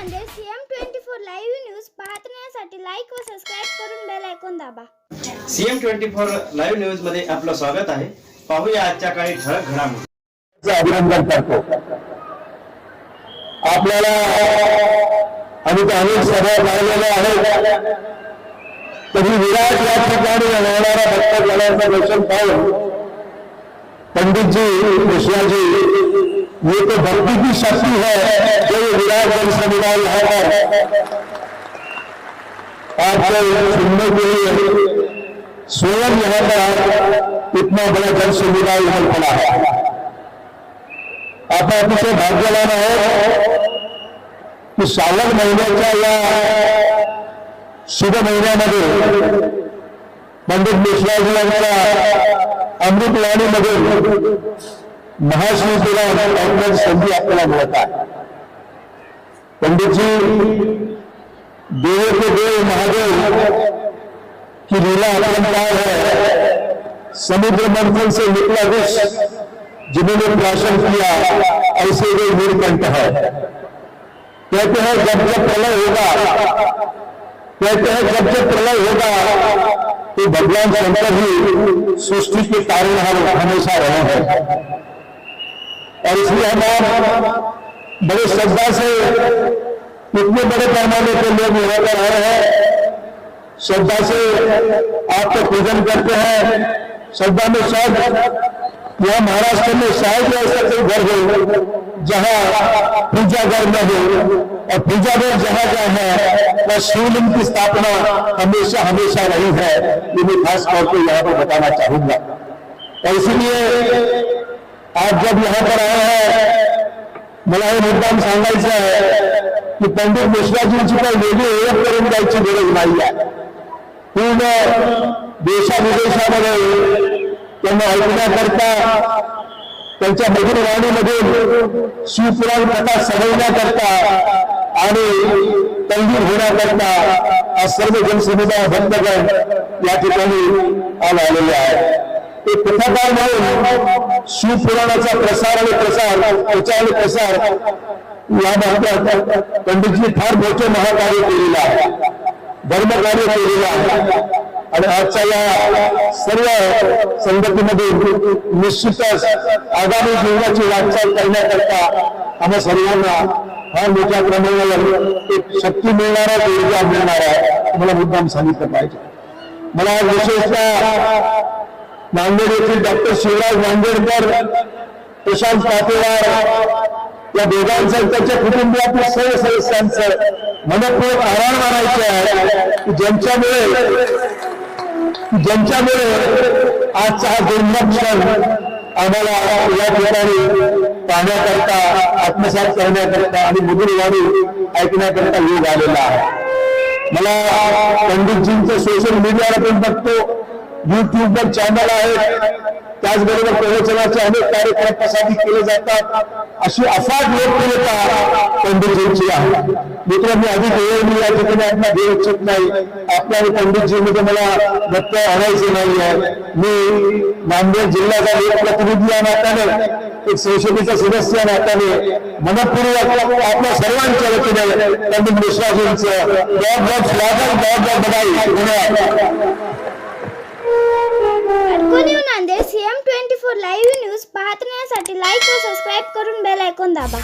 CM twenty four live news पाहण्यासाठी like व subscribe करून बेल आयकॉन दाबा. सीएम ट्वेंटी फोर लाईव्ह न्यूजमध्ये आपलं स्वागत आहे. पाहूया आजच्या काही ठळक घडामोडी. अभिनंदन करतो. आपल्याला आम्ही अनेक सभा पाहिलेल्या आहेत. तरी विराट या ठिकाणी होणारा भक्त झाल्याचं दर्शन पाहून पंडित जी मिश्रा जी ये तो भक्ति की शक्ति है जो ये विराट जन समुदाय पर आपको सुनने के लिए स्वयं यहाँ पर इतना बड़ा जन समुदाय उमड़ पड़ा है। आपण अतिशय भाग्यवान आहोत की श्रावण महिन्याच्या या शुभ महिन्यामध्ये पंडित मिश्राजी यांच्या अमृतवाणीमध्ये महाशिवतीला ऐकण्याची संधी आपल्याला मिळत आहे पंडितजी, देव के देव, महादेव, की लीला अलंकार है समुद्र मंथन से निकला विष जिन्होंने प्राशन किया, ऐसे वे नीलकंठ है. कहते हैं, जब जब प्रलय होगा, कहते हैं, जब जब प्रलय होगा तो भगवान शंकर ही सृष्टि के कारण हम हमेशा रहे हैं. और इसलिए हम आप बड़े श्रद्धा से इतने बड़े पैमाने पर लोग यहाँ पर आए हैं। श्रद्धा से आपका पूजन करते हैं। श्रद्धा में शायद यहाँ महाराष्ट्र में शायद ऐसा कोई घर हो जहाँ पूजा घर न हो। और पूजा घर जहाँ जहाँ है, वह शिवलिंग की स्थापना हमेशा हमेशा रही है। ये मैं खास तौर पर यहाँ पर बताना चाहूँगा। और इसलिए आज जब यहाँ पर आया है मला हे मुद्दाम सांगायचं आहे की पंडित मिश्राजींची काही वेगळी ओळख करून द्यायची गरज नाही आहे. पूर्ण देशाविदेशामध्ये त्यांना ऐकण्याकरता त्यांच्या मधुर वाणीमधून शिवपुराण कथा सजवण्याकरता आणि तंगीर होण्याकरता आज सर्व जनसमुदाय भक्तगण या ठिकाणी आला आलेले आहेत ते कथाकार म्हणून शिवपुराणाचा प्रसार आणि प्रसार प्रचार आणि प्रसार या भागात पंडितजी फार मोठे महाकार्य केलेलं आहे. धर्मकार्य केलेलं आहे. आणि आजच्या या सर्व संगतीमध्ये निश्चितच आगामी जीवनाची वाटचाल करण्याकरता आम्हा सर्वांना फार मोठ्या प्रमाणावर एक शक्ती मिळणार आहे ऊर्जा मिळणार आहे मला मुद्दाम सांगितलं पाहिजे. मला विशेषतः नांदेड येथील डॉक्टर शिवराज नांदेडकर प्रशांत पाटेवार या दोघांचं त्यांच्या कुटुंबातील सर्व सदस्यांचं मनपूर्वक आभार मानायचे आहे की ज्यांच्यामुळे ज्यांच्यामुळे आजचा हा दुर्लभ क्षण आम्हाला या ठिकाणी पाहण्याकरता आत्मसात करण्याकरता आणि मधुर वाणी ऐकण्याकरता योग आलेला आहे. मला पंडितजींचं सोशल मीडियावर पण बघतो. युट्यूबवर चॅनल आहेत. त्याचबरोबर प्रवचनाचे अनेक कार्यक्रम प्रसारित केले जातात. अशी अफाट लोकप्रियता पंडितजींची आहे. मित्र मी अधिक वेळ मी या ठिकाणी आपला घेऊ इच्छित नाही. आपल्या पंडितजीमध्ये मला व्यत्यय आणायचे नाही आहे मी नांदेड जिल्ह्याचा एक प्रतिनिधी या नात्याने एक संसदेचा सदस्य या नात्याने मनपूर्वक आपल्या सर्वांच्या वतीने पंडित मिश्राजींचं बहुत बहुत स्वागत बहुत बघाई बधाई Nanded C M twenty four live news पाहण्यासाठी लाईक व सबस्क्राईब करून बेल ऐकून दाबा.